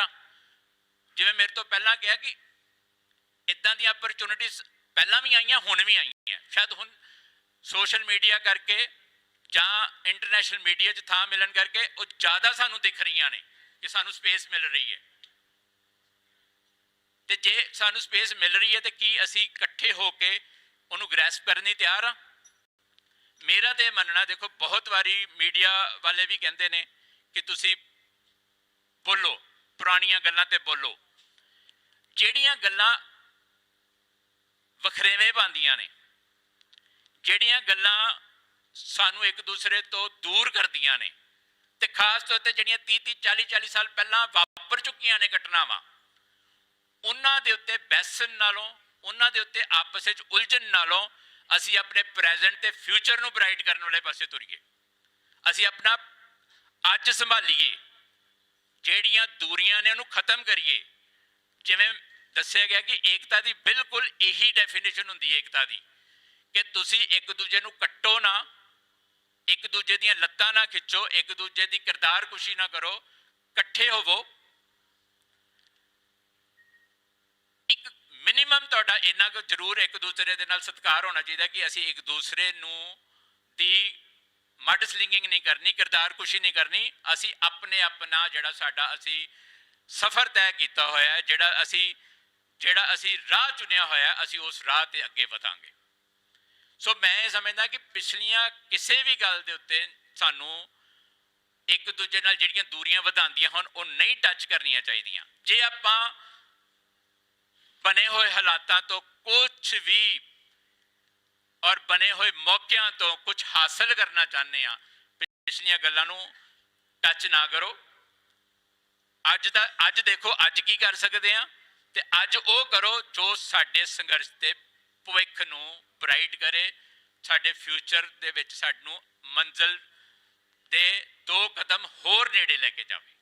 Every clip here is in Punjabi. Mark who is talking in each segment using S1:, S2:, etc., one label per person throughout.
S1: ਆ ਜਿਵੇਂ ਮੇਰੇ ਤੋਂ ਪਹਿਲਾਂ ਕਿਹਾ ਕਿ ਇਦਾਂ ਦੀਆਂ ਅਪਰਚੂਨਿਟੀਜ਼ ਪਹਿਲਾਂ ਵੀ ਆਈਆਂ, ਹੁਣ ਵੀ ਆਈਆਂ। ਸ਼ਾਇਦ ਹੁਣ ਸੋਸ਼ਲ ਮੀਡੀਆ ਕਰਕੇ ਜਾਂ ਇੰਟਰਨੈਸ਼ਨਲ ਮੀਡੀਆ 'ਚ ਥਾਂ ਮਿਲਣ ਕਰਕੇ ਉਹ ਜ਼ਿਆਦਾ ਸਾਨੂੰ ਦਿਖ ਰਹੀਆਂ ਨੇ ਕਿ ਸਾਨੂੰ ਸਪੇਸ ਮਿਲ ਰਹੀ ਹੈ। ਤੇ ਜੇ ਸਾਨੂੰ ਸਪੇਸ ਮਿਲ ਰਹੀ ਹੈ ਤੇ ਕੀ ਅਸੀਂ ਇਕੱਠੇ ਹੋ ਕੇ ਉਹਨੂੰ ਗ੍ਰੈਸਪ ਕਰਨ ਲਈ ਤਿਆਰ ਆ ਮੇਰਾ ਤੇ ਇਹ ਮੰਨਣਾ, ਦੇਖੋ, ਬਹੁਤ ਵਾਰੀ ਮੀਡੀਆ ਵਾਲੇ ਵੀ ਕਹਿੰਦੇ ਨੇ ਕਿ ਤੁਸੀਂ ਬੋਲੋ। ਪੁਰਾਣੀਆਂ ਗੱਲਾਂ ਤੇ ਬੋਲੋ। ਜਿਹੜੀਆਂ ਗੱਲਾਂ ਵਖਰੇਵੇਂ ਪਾਉਂਦੀਆਂ ਨੇ, ਜਿਹੜੀਆਂ ਗੱਲਾਂ ਸਾਨੂੰ ਇੱਕ ਦੂਸਰੇ ਤੋਂ ਦੂਰ ਕਰਦੀਆਂ ਨੇ ਤੇ ਖਾਸ ਤੌਰ ਤੇ ਜਿਹੜੀਆਂ 30 30 40 40 ਸਾਲ ਪਹਿਲਾਂ ਵਾਪਰ ਚੁੱਕੀਆਂ ਨੇ ਘਟਨਾਵਾਂ, ਉਹਨਾਂ ਦੇ ਉੱਤੇ ਬੈਸਣ ਨਾਲੋਂ, ਉਹਨਾਂ ਦੇ ਉੱਤੇ ਆਪਸ ਵਿੱਚ ਉਲਝਣ ਨਾਲੋਂ ਅਸੀਂ ਆਪਣੇ ਪ੍ਰੈਜ਼ੈਂਟ ਤੇ ਫਿਊਚਰ ਨੂੰ ਬ੍ਰਾਈਟ ਕਰਨ ਵਾਲੇ ਪਾਸੇ ਤੁਰੀਏ। ਅਸੀਂ ਆਪਣਾ ਅੱਜ ਸੰਭਾਲੀਏ। ਜਿਹੜੀਆਂ ਦੂਰੀਆਂ ਨੇ ਉਹਨੂੰ ਖਤਮ ਕਰੀਏ। ਜਿਵੇਂ ਦੱਸਿਆ ਗਿਆ ਕਿ ਏਕਤਾ ਦੀ ਬਿਲਕੁਲ ਇਹੀ ਡੈਫੀਨੇਸ਼ਨ ਹੁੰਦੀ ਹੈ ਏਕਤਾ ਦੀ, ਕਿ ਤੁਸੀਂ ਇੱਕ ਦੂਜੇ ਨੂੰ ਕੱਟੋ ਨਾ, ਇੱਕ ਦੂਜੇ ਦੀਆਂ ਲੱਤਾਂ ਨਾ ਖਿੱਚੋ, ਇੱਕ ਦੂਜੇ ਦੀ ਕਿਰਦਾਰ ਕੁਸ਼ੀ ਨਾ ਕਰੋ, ਇਕੱਠੇ ਹੋਵੋ। ਇੱਕ ਮਿਨੀਮਮ ਤੁਹਾਡਾ ਇੰਨਾ ਕੁ ਜ਼ਰੂਰ ਇੱਕ ਦੂਸਰੇ ਦੇ ਨਾਲ ਸਤਿਕਾਰ ਹੋਣਾ ਚਾਹੀਦਾ ਕਿ ਅਸੀਂ ਇੱਕ ਦੂਸਰੇ ਨੂੰ ਦੀ ਮੱਡ ਸਲਿੰਗਿੰਗ ਨਹੀਂ ਕਰਨੀ, ਕਿਰਦਾਰ ਕੁਸ਼ੀ ਨਹੀਂ ਕਰਨੀ, ਅਸੀਂ ਆਪਣੇ ਆਪਣਾ ਜਿਹੜਾ ਸਾਡਾ ਅਸੀਂ ਸਫ਼ਰ ਤੈਅ ਕੀਤਾ ਹੋਇਆ ਹੈ, ਜਿਹੜਾ ਅਸੀਂ ਜਿਹੜਾ ਅਸੀਂ ਰਾਹ ਚੁਣਿਆ ਹੋਇਆ ਅਸੀਂ ਉਸ ਰਾਹ ਤੇ ਅੱਗੇ ਵਧਾਂਗੇ। ਸੋ ਮੈਂ ਇਹ ਸਮਝਦਾ ਕਿ ਪਿਛਲੀਆਂ ਕਿਸੇ ਵੀ ਗੱਲ ਦੇ ਉੱਤੇ ਸਾਨੂੰ ਇੱਕ ਦੂਜੇ ਨਾਲ ਜਿਹੜੀਆਂ ਦੂਰੀਆਂ ਵਧਾਉਂਦੀਆਂ ਹਨ ਉਹ ਨਹੀਂ ਟੱਚ ਕਰਨੀਆਂ ਚਾਹੀਦੀਆਂ। ਜੇ ਆਪਾਂ ਬਣੇ ਹੋਏ ਹਾਲਾਤਾਂ ਤੋਂ ਕੁਝ ਵੀ ਔਰ ਬਣੇ ਹੋਏ ਮੌਕਿਆਂ ਤੋਂ ਕੁਝ ਹਾਸਲ ਕਰਨਾ ਚਾਹੁੰਦੇ ਆ ਪਿਛਲੀਆਂ ਗੱਲਾਂ ਨੂੰ ਟੱਚ ਨਾ ਕਰੋ। ਅੱਜ ਦਾ, ਅੱਜ ਦੇਖੋ, ਅੱਜ ਕੀ ਕਰ ਸਕਦੇ ਆ ਤੇ ਅੱਜ ਉਹ ਕਰੋ ਜੋ ਸਾਡੇ ਸੰਘਰਸ਼ ਦੇ ਭਵਿੱਖ ਨੂੰ ਬ੍ਰਾਈਟ ਕਰੇ। ਸਾਡੇ ਫਿਊਚਰ ਦੇ ਵਿੱਚ ਸਾਨੂੰ ਮੰਜ਼ਲ ਦੇ ਦੋ ਕਦਮ ਹੋਰ ਨੇੜੇ ਲੈ ਕੇ ਜਾਵੇ।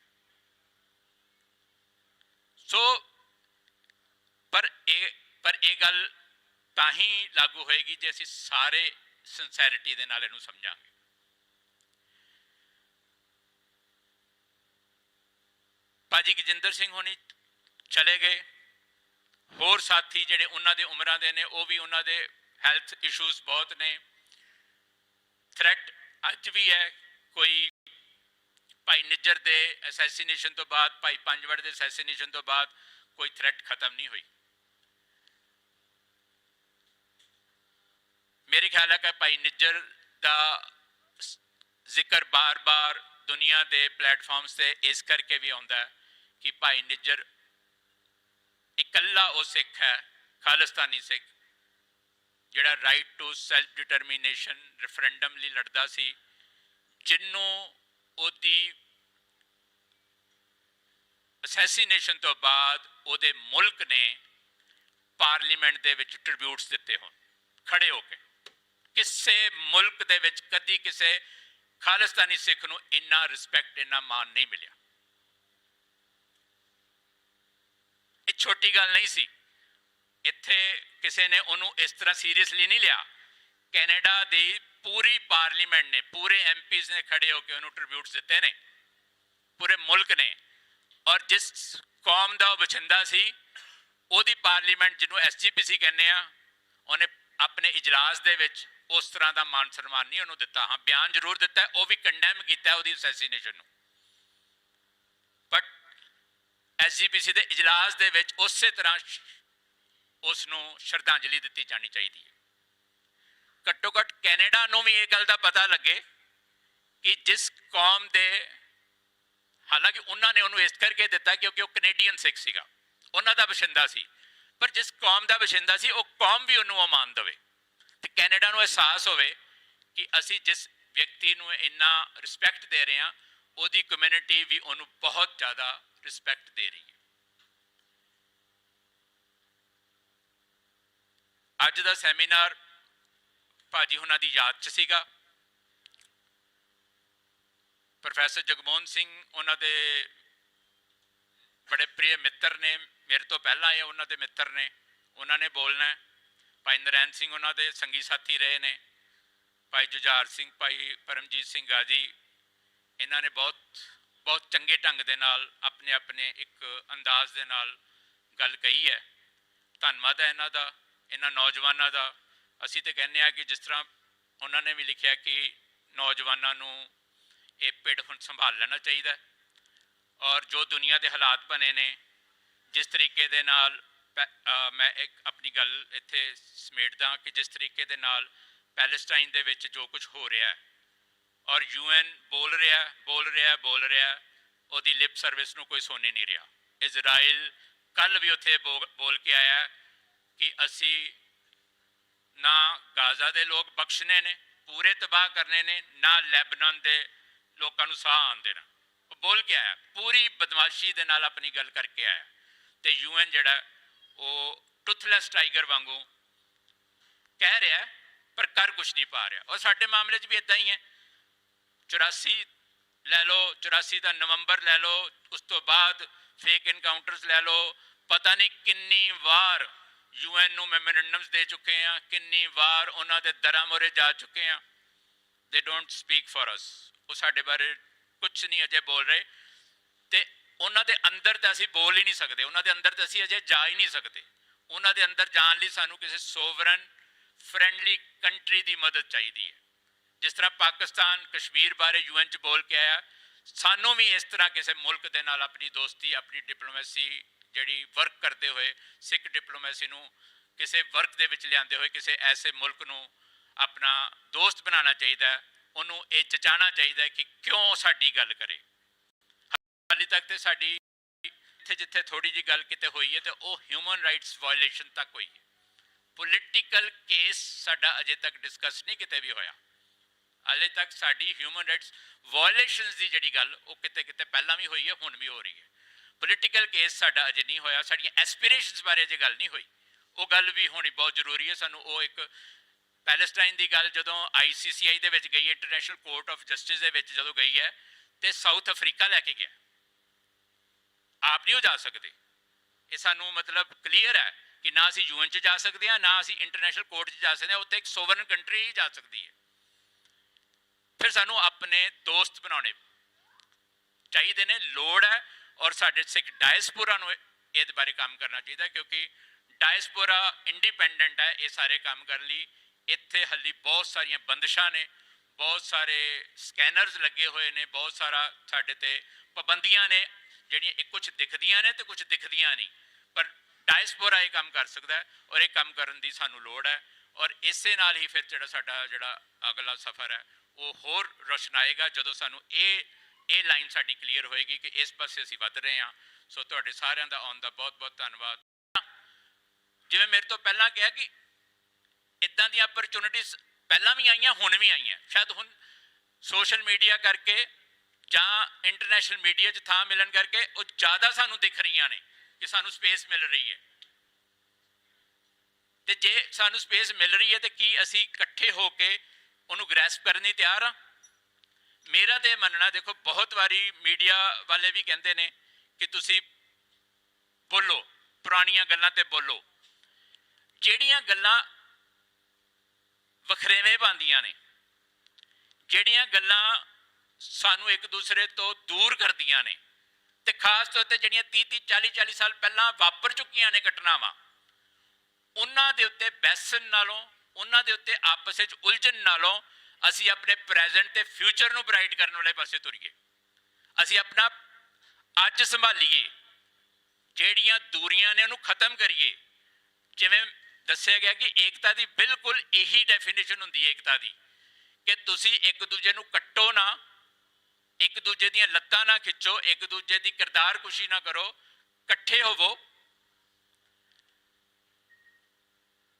S1: ਸੋ, ਪਰ ਇਹ ਪਰ ਇਹ ਗੱਲ ਤਾਂ ਹੀ ਲਾਗੂ ਹੋਏਗੀ ਜੇ ਅਸੀਂ ਸਾਰੇ ਸਿੰਸੈਰਿਟੀ ਦੇ ਨਾਲ ਇਹਨੂੰ ਸਮਝਾਂਗੇ। ਭਾਜੀ ਗਜਿੰਦਰ ਸਿੰਘ ਹੋਣੀ ਚਲੇ ਗਏ। ਹੋਰ ਸਾਥੀ ਜਿਹੜੇ ਉਹਨਾਂ ਦੇ ਉਮਰਾਂ ਦੇ ਨੇ, ਉਹ ਵੀ ਉਹਨਾਂ ਦੇ ਹੈਲਥ ਇਸ਼ੂਜ਼ ਬਹੁਤ ਨੇ। ਥ੍ਰੈਟ ਅੱਜ ਵੀ ਹੈ, ਕੋਈ ਭਾਈ ਨਿੱਜਰ ਦੇ ਅਸੈਸੀਨੇਸ਼ਨ ਤੋਂ ਬਾਅਦ, ਭਾਈ ਪੰਜਵੜ ਦੇ ਅਸੈਸੀਨੇਸ਼ਨ ਤੋਂ ਬਾਅਦ ਕੋਈ ਥ੍ਰੈਟ ਖਤਮ ਨਹੀਂ ਹੋਈ। ਮੇਰੇ ਖਿਆਲ ਹੈ ਕਿ ਭਾਈ ਨਿੱਜਰ ਦਾ ਜ਼ਿਕਰ ਬਾਰ-ਬਾਰ ਦੁਨੀਆ ਦੇ ਪਲੇਟਫਾਰਮਸ ਤੇ ਇਸ ਕਰਕੇ ਵੀ ਆਉਂਦਾ ਕਿ ਭਾਈ ਨਿੱਜਰ ਇਕੱਲਾ ਉਹ ਸਿੱਖ ਹੈ, ਖਾਲਿਸਤਾਨੀ ਸਿੱਖ, ਜਿਹੜਾ right to self determination referendum ਲਈ ਲੜਦਾ ਸੀ, ਜਿੰਨੂੰ ਉਹਦੀ ਅਸੈਸੀਨੇਸ਼ਨ ਤੋਂ ਬਾਅਦ ਉਹਦੇ ਮੁਲਕ ਨੇ ਪਾਰਲੀਮੈਂਟ ਦੇ ਵਿੱਚ ਟ੍ਰਿਬਿਊਟਸ ਦਿੱਤੇ ਹੋਣ, ਖੜੇ ਹੋ ਕੇ। ਕਿਸੇ ਮੁਲਕ ਦੇ ਵਿੱਚ ਕਦੀ ਕਿਸੇ ਖਾਲਿਸਤਾਨੀ ਸਿੱਖ ਨੂੰ ਇੰਨਾ ਰਿਸਪੈਕਟ ਇੰਨਾ ਮਾਣ ਨਹੀਂ ਮਿਲਿਆ। ਇਹ ਛੋਟੀ ਗੱਲ ਨਹੀਂ ਸੀ। ਇੱਥੇ ਕਿਸੇ ਨੇ ਉਹਨੂੰ ਇਸ ਤਰ੍ਹਾਂ ਸੀਰੀਅਸਲੀ ਨਹੀਂ ਲਿਆ। ਕੈਨੇਡਾ ਦੀ ਪੂਰੀ ਪਾਰਲੀਮੈਂਟ ਨੇ, ਪੂਰੇ ਐਮਪੀਜ਼ ਨੇ ਖੜੇ ਹੋ ਕੇ ਉਹਨੂੰ ਟ੍ਰਿਬਿਊਟਸ ਦਿੱਤੇ ਨੇ। ਪੂਰੇ ਮੁਲਕ ਨੇ। ਔਰ ਜਿਸ ਕੌਮ ਦਾ ਉਹ ਬਛਿੰਦਾ ਸੀ, ਉਹਦੀ ਪਾਰਲੀਮੈਂਟ ਜਿਹਨੂੰ ਐਸਜੀਪੀਸੀ ਕਹਿੰਦੇ ਆ, ਉਹਨੇ ਆਪਣੇ ਇਜਲਾਸ ਦੇ ਵਿੱਚ ਉਸ ਤਰ੍ਹਾਂ ਦਾ ਮਾਨ ਸਨਮਾਨ ਨਹੀਂ ਉਹਨੂੰ ਦਿੱਤਾ। ਹਾਂ, ਬਿਆਨ ਜ਼ਰੂਰ ਦਿੱਤਾ ਉਹ ਵੀ ਕੰਡੈਮ ਕੀਤਾ ਉਹਦੀ ਅਸੈਸੀਨੇਸ਼ਨ ਨੂੰ। ਬਟ ਐਸਜੀਪੀਸੀ ਦੇ ਇਜਲਾਸ ਦੇ ਵਿੱਚ ਉਸੇ ਤਰ੍ਹਾਂ ਸ਼- ਉਸ ਨੂੰ ਸ਼ਰਧਾਂਜਲੀ ਦਿੱਤੀ ਜਾਣੀ ਚਾਹੀਦੀ ਹੈ। ਘੱਟੋ ਘੱਟ ਕੈਨੇਡਾ ਨੂੰ ਵੀ ਇਹ ਗੱਲ ਦਾ ਪਤਾ ਲੱਗੇ ਕਿ ਜਿਸ ਕੌਮ ਦੇ ਹਾਲਾਂਕਿ ਉਹਨਾਂ ਨੇ ਉਹਨੂੰ ਇਸ ਕਰਕੇ ਦਿੱਤਾ ਕਿਉਂਕਿ ਉਹ ਕੈਨੇਡੀਅਨ ਸਿੱਖ ਸੀਗਾ। ਉਹਨਾਂ ਦਾ ਬਸ਼ਿੰਦਾ ਸੀ। ਪਰ ਜਿਸ ਕੌਮ ਦਾ ਬਸ਼ਿੰਦਾ ਸੀ, ਉਹ ਕੌਮ ਵੀ ਉਹਨੂੰ ਅਮਾਨ ਦੇਵੇ। ਤੇ ਕੈਨੇਡਾ ਨੂੰ ਅਹਿਸਾਸ ਹੋਵੇ ਕਿ ਅਸੀਂ ਜਿਸ ਵਿਅਕਤੀ ਨੂੰ ਇੰਨਾ ਰਿਸਪੈਕਟ ਦੇ ਰਹੇ ਹਾਂ, ਉਹਦੀ ਕਮਿਊਨਿਟੀ ਵੀ ਉਹਨੂੰ ਬਹੁਤ ਜ਼ਿਆਦਾ ਰਿਸਪੈਕਟ ਦੇ ਰਹੀ ਹੈ। ਅੱਜ ਦਾ ਸੈਮੀਨਾਰ ਭਾਜੀ ਹੁਣਾਂ ਦੀ ਯਾਦ 'ਚ ਸੀਗਾ। ਪ੍ਰੋਫੈਸਰ ਜਗਮੋਹਨ ਸਿੰਘ ਉਹਨਾਂ ਦੇ ਬੜੇ ਪ੍ਰਿय ਮਿੱਤਰ ਨੇ, ਮੇਰੇ ਤੋਂ ਪਹਿਲਾਂ ਇਹ ਉਹਨਾਂ ਦੇ ਮਿੱਤਰ ਨੇ, ਉਹਨਾਂ ਨੇ ਬੋਲਣਾ ਭਾਈ ਨਰੈਣ ਸਿੰਘ ਉਹਨਾਂ ਦੇ ਸੰਗੀ ਸਾਥੀ ਰਹੇ ਨੇ। ਭਾਈ ਜੁਝਾਰ ਸਿੰਘ, ਭਾਈ ਪਰਮਜੀਤ ਸਿੰਘ ਗਾਜੀ ਇਹਨਾਂ ਨੇ ਬਹੁਤ ਬਹੁਤ ਚੰਗੇ ਢੰਗ ਦੇ ਨਾਲ ਆਪਣੇ ਆਪਣੇ ਇੱਕ ਅੰਦਾਜ਼ ਦੇ ਨਾਲ ਗੱਲ ਕਹੀ ਹੈ। ਧੰਨਵਾਦ ਹੈ ਇਹਨਾਂ ਦਾ, ਇਹਨਾਂ ਨੌਜਵਾਨਾਂ ਦਾ। ਅਸੀਂ ਤੇ ਕਹਿੰਦੇ ਆ ਕਿ ਜਿਸ ਤਰ੍ਹਾਂ ਉਹਨਾਂ ਨੇ ਵੀ ਲਿਖਿਆ ਕਿ ਨੌਜਵਾਨਾਂ ਨੂੰ ਇਹ ਪਿੜ ਹੁਣ ਸੰਭਾਲ ਲੈਣਾ ਚਾਹੀਦਾ ਔਰ ਜੋ ਦੁਨੀਆ ਦੇ ਹਾਲਾਤ ਬਣੇ ਨੇ, ਜਿਸ ਤਰੀਕੇ ਦੇ ਨਾਲ ਮੈਂ ਇੱਕ ਆਪਣੀ ਗੱਲ ਇੱਥੇ ਸਮੇਟਦਾ ਕਿ ਜਿਸ ਤਰੀਕੇ ਦੇ ਨਾਲ ਪੈਲੇਸਟਾਈਨ ਦੇ ਵਿੱਚ ਜੋ ਕੁਝ ਹੋ ਰਿਹਾ ਹੈ ਔਰ ਯੂਐਨ ਬੋਲ ਰਿਹਾ ਬੋਲ ਰਿਹਾ ਬੋਲ ਰਿਹਾ, ਉਹਦੀ ਲਿਪ ਸਰਵਿਸ ਨੂੰ ਕੋਈ ਸੁਣ ਨਹੀਂ ਰਿਹਾ। ਇਜ਼ਰਾਈਲ ਕੱਲ ਵੀ ਉੱਥੇ ਬੋ- ਬੋਲ ਕੇ ਆਇਆ ਕਿ ਅਸੀਂ ਨਾ ਗਾਜ਼ਾ ਦੇ ਲੋਕ ਬਖਸ਼ਨੇ ਨੇ, ਪੂਰੇ ਤਬਾਹ ਕਰਨੇ ਨੇ, ਨਾ ਲੈਬਨਾਨ ਦੇ ਲੋਕਾਂ ਨੂੰ ਸਾਹ ਆਉਣ ਦੇਣਾ। ਉਹ ਬੋਲ ਕੇ ਆਇਆ, ਪੂਰੀ ਬਦਮਾਸ਼ੀ ਦੇ ਨਾਲ ਆਪਣੀ ਗੱਲ ਕਰਕੇ ਆਇਆ। ਤੇ ਯੂਐਨ ਜਿਹੜਾ ਉਹ ਟੁੱਥਲੈਸ ਟਾਈਗਰ ਵਾਂਗੂ ਕਹਿ ਰਿਹਾ ਪਰ ਕਰ ਕੁਝ ਨਹੀਂ ਪਾ ਰਿਹਾ। ਔਰ ਸਾਡੇ ਮਾਮਲੇ 'ਚ ਵੀ ਇਦਾਂ ਹੀ ਹੈ। 84 ਲੈ ਲਓ 84 ਦਾ ਨਵੰਬਰ ਲੈ ਲਓ, ਉਸ ਤੋਂ ਬਾਅਦ ਫੇਕ ਇਨਕਾਊਂਟਰਸ ਲੈ ਲਓ। ਪਤਾ ਨਹੀਂ ਕਿੰਨੀ ਵਾਰ ਯੂਐਨ ਨੂੰ ਮੈਮੋਰੈਂਡਮਸ ਦੇ ਚੁੱਕੇ ਆ ਕਿੰਨੀ ਵਾਰ ਉਹਨਾਂ ਦੇ ਦਰਾਂ ਮੋਰੇ ਜਾ ਚੁੱਕੇ ਆ they don't speak for us ਉਹ ਸਾਡੇ ਬਾਰੇ ਕੁਝ ਨਹੀਂ ਅਜੇ ਬੋਲ ਰਹੇ। ਉਹਨਾਂ ਦੇ ਅੰਦਰ ਤਾਂ ਅਸੀਂ ਬੋਲ ਹੀ ਨਹੀਂ ਸਕਦੇ, ਉਹਨਾਂ ਦੇ ਅੰਦਰ ਤਾਂ ਅਸੀਂ ਅਜੇ ਜਾ ਹੀ ਨਹੀਂ ਸਕਦੇ। ਉਹਨਾਂ ਦੇ ਅੰਦਰ ਜਾਣ ਲਈ ਸਾਨੂੰ ਕਿਸੇ ਸੋਵਰਨ, ਫ੍ਰੈਂਡਲੀ ਕੰਟਰੀ ਦੀ ਮਦਦ ਚਾਹੀਦੀ ਹੈ। ਜਿਸ ਤਰ੍ਹਾਂ ਪਾਕਿਸਤਾਨ, ਕਸ਼ਮੀਰ ਬਾਰੇ ਯੂਐਨ ਚ ਬੋਲ ਕੇ ਆਇਆ, ਸਾਨੂੰ ਵੀ ਇਸ ਤਰ੍ਹਾਂ ਕਿਸੇ ਮੁਲਕ ਦੇ ਨਾਲ ਆਪਣੀ ਦੋਸਤੀ, ਆਪਣੀ ਡਿਪਲੋਮੇਸੀ ਜਿਹੜੀ ਵਰਕ ਕਰਦੇ ਹੋਏ, ਸਿੱਖ ਡਿਪਲੋਮੇਸੀ ਨੂੰ ਕਿਸੇ ਵਰਕ ਦੇ ਵਿੱਚ ਲਿਆਂਦੇ ਹੋਏ, ਕਿਸੇ ਐਸੇ ਮੁਲਕ ਨੂੰ ਆਪਣਾ ਦੋਸਤ ਬਣਾਉਣਾ ਚਾਹੀਦਾ ਉਹਨੂੰ ਇਹ ਜਚਾਉਣਾ ਚਾਹੀਦਾ ਕਿ ਕਿਉਂ ਸਾਡੀ ਗੱਲ ਕਰੇ। ਹਾਲੇ ਤੱਕ ਤੇ ਸਾਡੀ ਇੱਥੇ ਜਿੱਥੇ ਥੋੜੀ ਜੀ ਗੱਲ ਕਿਤੇ ਹੋਈ ਹੈ ਤੇ ਉਹ ਹਿਊਮਨ ਰਾਈਟਸ ਵਾਇਓਲੇਸ਼ਨ ਤੱਕ ਹੋਈ ਹੈ। ਪੋਲਿਟੀਕਲ ਕੇਸ ਸਾਡਾ ਅਜੇ ਤੱਕ ਡਿਸਕਸ ਨਹੀਂ ਕਿਤੇ ਵੀ ਹੋਇਆ। ਹਾਲੇ ਤੱਕ ਸਾਡੀ ਹਿਊਮਨ ਰਾਈਟਸ ਵਾਇਓਲੇਸ਼ਨਸ ਦੀ ਜਿਹੜੀ ਗੱਲ ਉਹ ਕਿਤੇ ਕਿਤੇ ਪਹਿਲਾਂ ਵੀ ਹੋਈ ਹੈ, ਹੁਣ ਵੀ ਹੋ ਰਹੀ ਹੈ। ਪੋਲਿਟੀਕਲ ਕੇਸ ਸਾਡਾ ਅਜੇ ਨਹੀਂ ਹੋਇਆ, ਸਾਡੀਆਂ ਐਸਪੀਰੇਸ਼ਨਸ ਬਾਰੇ ਅਜੇ ਗੱਲ ਨਹੀਂ ਹੋਈ। ਉਹ ਗੱਲ ਵੀ ਹੋਣੀ ਬਹੁਤ ਜ਼ਰੂਰੀ ਹੈ, ਸਾਨੂੰ ਉਹ ਇੱਕ ਪੈਲੇਸਟਾਈਨ ਦੀ ਗੱਲ ਜਦੋਂ ਆਈਸੀਸੀਆਈ ਦੇ ਵਿੱਚ ਗਈ ਹੈ ਇੰਟਰਨੈਸ਼ਨਲ ਕੋਰਟ ਆਫ ਜਸਟਿਸ ਦੇ ਵਿੱਚ ਜਦੋਂ ਗਈ ਹੈ, ਤੇ ਸਾਊਥ ਅਫਰੀਕਾ ਲੈ ਕੇ ਗਿਆ। ਆਪ ਨਹੀਂ ਉਹ ਜਾ ਸਕਦੇ। ਇਹ ਸਾਨੂੰ ਮਤਲਬ ਕਲੀਅਰ ਹੈ ਕਿ ਨਾ ਅਸੀਂ ਯੂਐਨ ਚ ਜਾ ਸਕਦੇ ਹਾਂ, ਨਾ ਅਸੀਂ ਇੰਟਰਨੈਸ਼ਨਲ ਕੋਰਟ 'ਚ ਜਾ ਸਕਦੇ ਹਾਂ, ਉੱਥੇ ਇੱਕ ਸੋਵਰਨ ਕੰਟਰੀ ਹੀ ਜਾ ਸਕਦੀ ਹੈ। ਫਿਰ ਸਾਨੂੰ ਆਪਣੇ ਦੋਸਤ ਬਣਾਉਣੇ ਚਾਹੀਦੇ ਨੇ, ਲੋੜ ਹੈ ਔਰ ਸਾਡੇ ਸਿੱਖ ਡਾਇਸਪੋਰਾ ਨੂੰ ਇਹਦੇ ਬਾਰੇ ਕੰਮ ਕਰਨਾ ਚਾਹੀਦਾ ਕਿਉਂਕਿ ਡਾਇਸਪੋਰਾ ਇੰਡੀਪੈਂਡੈਂਟ ਹੈ, ਇਹ ਸਾਰੇ ਕੰਮ ਕਰਨ ਲਈ। ਇੱਥੇ ਹੱਲੀ ਬਹੁਤ ਸਾਰੀਆਂ ਬੰਦਸ਼ਾਂ ਨੇ, ਬਹੁਤ ਸਾਰੇ ਸਕੈਨਰਸ ਲੱਗੇ ਹੋਏ ਨੇ, ਬਹੁਤ ਸਾਰਾ ਸਾਡੇ ਤੇ ਪਾਬੰਦੀਆਂ ਨੇ। ਜਿਹੜੀਆਂ ਇੱਕ ਕੁਝ ਦਿਖਦੀਆਂ ਨੇ ਤੇ ਕੁਝ ਦਿਖਦੀਆਂ ਨਹੀਂ। ਪਰ ਡਾਇਸਪੋਰਾ ਇਹ ਕੰਮ ਕਰ ਸਕਦਾ ਔਰ ਇਹ ਕੰਮ ਕਰਨ ਦੀ ਸਾਨੂੰ ਲੋੜ ਹੈ ਔਰ ਇਸੇ ਨਾਲ ਹੀ ਫਿਰ ਜਿਹੜਾ ਸਾਡਾ ਜਿਹੜਾ ਅਗਲਾ ਸਫ਼ਰ ਹੈ, ਉਹ ਹੋਰ ਰੋਸ਼ਨ ਆਏਗਾ ਜਦੋਂ ਸਾਨੂੰ ਇਹ ਇਹ ਲਾਈਨ ਸਾਡੀ ਕਲੀਅਰ ਹੋਏਗੀ ਕਿ ਇਸ ਪਾਸੇ ਅਸੀਂ ਵੱਧ ਰਹੇ ਹਾਂ। ਸੋ ਤੁਹਾਡੇ ਸਾਰਿਆਂ ਦਾ ਆਉਣ ਦਾ ਬਹੁਤ ਬਹੁਤ ਧੰਨਵਾਦ। ਜਿਵੇਂ ਮੇਰੇ ਤੋਂ ਪਹਿਲਾਂ ਕਿਹਾ ਕਿ ਇਦਾਂ ਦੀਆਂ ਅਪਰਚੂਨਿਟੀਜ਼ ਪਹਿਲਾਂ ਵੀ ਆਈਆਂ, ਹੁਣ ਵੀ ਆਈਆਂ। ਸ਼ਾਇਦ ਹੁਣ ਸੋਸ਼ਲ ਮੀਡੀਆ ਕਰਕੇ ਜਾਂ ਇੰਟਰਨੈਸ਼ਨਲ ਮੀਡੀਆ 'ਚ ਥਾਂ ਮਿਲਣ ਕਰਕੇ ਉਹ ਜ਼ਿਆਦਾ ਸਾਨੂੰ ਦਿਖ ਰਹੀਆਂ ਨੇ ਕਿ ਸਾਨੂੰ ਸਪੇਸ ਮਿਲ ਰਹੀ ਹੈ। ਤੇ ਜੇ ਸਾਨੂੰ ਸਪੇਸ ਮਿਲ ਰਹੀ ਹੈ ਤੇ ਕੀ ਅਸੀਂ ਇਕੱਠੇ ਹੋ ਕੇ ਉਹਨੂੰ ਗ੍ਰੈਸਪ ਕਰਨ ਲਈ ਤਿਆਰ ਆ ਮੇਰਾ ਤੇ ਮੰਨਣਾ, ਦੇਖੋ ਬਹੁਤ ਵਾਰੀ ਮੀਡੀਆ ਵਾਲੇ ਵੀ ਕਹਿੰਦੇ ਨੇ ਕਿ ਤੁਸੀਂ ਬੋਲੋ, ਪੁਰਾਣੀਆਂ ਗੱਲਾਂ ਤੇ ਬੋਲੋ। ਜਿਹੜੀਆਂ ਗੱਲਾਂ ਵਖਰੇਵੇਂ ਪਾਉਂਦੀਆਂ ਨੇ, ਜਿਹੜੀਆਂ ਗੱਲਾਂ ਸਾਨੂੰ ਇੱਕ ਦੂਸਰੇ ਤੋਂ ਦੂਰ ਕਰਦੀਆਂ ਨੇ। ਤੇ ਖਾਸ ਤੌਰ ਤੇ ਜਿਹੜੀਆਂ 30 30 40 40 ਸਾਲ ਪਹਿਲਾਂ ਵਾਪਰ ਚੁੱਕੀਆਂ ਨੇ ਘਟਨਾਵਾਂ, ਉਹਨਾਂ ਦੇ ਉੱਤੇ ਬੈਸਨ ਨਾਲੋਂ, ਉਹਨਾਂ ਦੇ ਉੱਤੇ ਆਪਸ ਵਿੱਚ ਉਲਝਣ ਨਾਲੋਂ ਅਸੀਂ ਆਪਣੇ ਪ੍ਰੈਜ਼ੈਂਟ ਤੇ ਫਿਊਚਰ ਨੂੰ ਬ੍ਰਾਈਟ ਕਰਨ ਵਾਲੇ ਪਾਸੇ ਤੁਰੀਏ। ਅਸੀਂ ਆਪਣਾ ਅੱਜ ਸੰਭਾਲੀਏ, ਜਿਹੜੀਆਂ ਦੂਰੀਆਂ ਨੇ ਉਹਨੂੰ ਖਤਮ ਕਰੀਏ। ਜਿਵੇਂ ਦੱਸਿਆ ਗਿਆ ਕਿ ਏਕਤਾ ਦੀ ਬਿਲਕੁਲ ਇਹੀ ਡੈਫੀਨੇਸ਼ਨ ਹੁੰਦੀ ਹੈ ਏਕਤਾ ਦੀ, ਕਿ ਤੁਸੀਂ ਇੱਕ ਦੂਜੇ ਨੂੰ ਕੱਟੋ ਨਾ ਇੱਕ ਦੂਜੇ ਦੀਆਂ ਲੱਤਾਂ ਨਾ ਖਿੱਚੋ, ਇੱਕ ਦੂਜੇ ਦੀ ਕਿਰਦਾਰ ਕੁਸ਼ੀ ਨਾ ਕਰੋ, ਇਕੱਠੇ ਹੋਵੋ।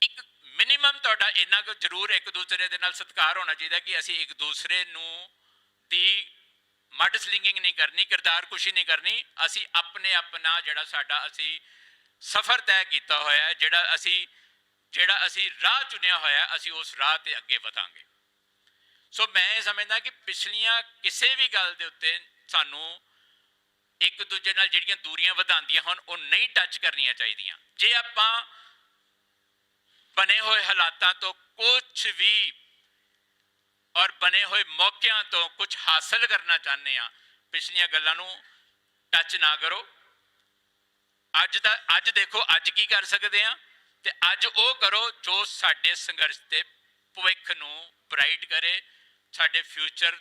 S1: ਇੱਕ ਮਿਨੀਮਮ ਤੁਹਾਡਾ ਇੰਨਾ ਕੁ ਜ਼ਰੂਰ ਇੱਕ ਦੂਸਰੇ ਦੇ ਨਾਲ ਸਤਿਕਾਰ ਹੋਣਾ ਚਾਹੀਦਾ ਕਿ ਅਸੀਂ ਇੱਕ ਦੂਸਰੇ ਨੂੰ ਦੀ ਮੱਡ ਸਲਿੰਗਿੰਗ ਨਹੀਂ ਕਰਨੀ, ਕਿਰਦਾਰ ਕੁਸ਼ੀ ਨਹੀਂ ਕਰਨੀ। ਅਸੀਂ ਆਪਣੇ ਆਪਣਾ ਜਿਹੜਾ ਸਾਡਾ ਅਸੀਂ ਸਫ਼ਰ ਤੈਅ ਕੀਤਾ ਹੋਇਆ ਜਿਹੜਾ ਅਸੀਂ ਜਿਹੜਾ ਅਸੀਂ ਰਾਹ ਚੁਣਿਆ ਹੋਇਆ ਅਸੀਂ ਉਸ ਰਾਹ ਤੇ ਅੱਗੇ ਵਧਾਂਗੇ। ਸੋ ਮੈਂ ਇਹ ਸਮਝਦਾ ਕਿ ਪਿਛਲੀਆਂ ਕਿਸੇ ਵੀ ਗੱਲ ਦੇ ਉੱਤੇ ਸਾਨੂੰ ਇੱਕ ਦੂਜੇ ਨਾਲ ਜਿਹੜੀਆਂ ਦੂਰੀਆਂ ਵਧਾਉਂਦੀਆਂ ਹਨ, ਉਹ ਨਹੀਂ ਟੱਚ ਕਰਨੀਆਂ ਚਾਹੀਦੀਆਂ। ਜੇ ਆਪਾਂ ਬਣੇ ਹੋਏ ਹਾਲਾਤਾਂ ਤੋਂ ਕੁਝ ਵੀ ਔਰ ਬਣੇ ਹੋਏ ਮੌਕਿਆਂ ਤੋਂ ਕੁਝ ਹਾਸਲ ਕਰਨਾ ਚਾਹੁੰਦੇ ਆ ਪਿਛਲੀਆਂ ਗੱਲਾਂ ਨੂੰ ਟੱਚ ਨਾ ਕਰੋ। ਅੱਜ ਦਾ, ਅੱਜ ਦੇਖੋ, ਅੱਜ ਕੀ ਕਰ ਸਕਦੇ ਆ ਤੇ ਅੱਜ ਉਹ ਕਰੋ ਜੋ ਸਾਡੇ ਸੰਘਰਸ਼ ਤੇ ਭਵਿੱਖ ਨੂੰ ਬ੍ਰਾਈਟ ਕਰੇ। ਸਾਡੇ ਫਿਊਚਰ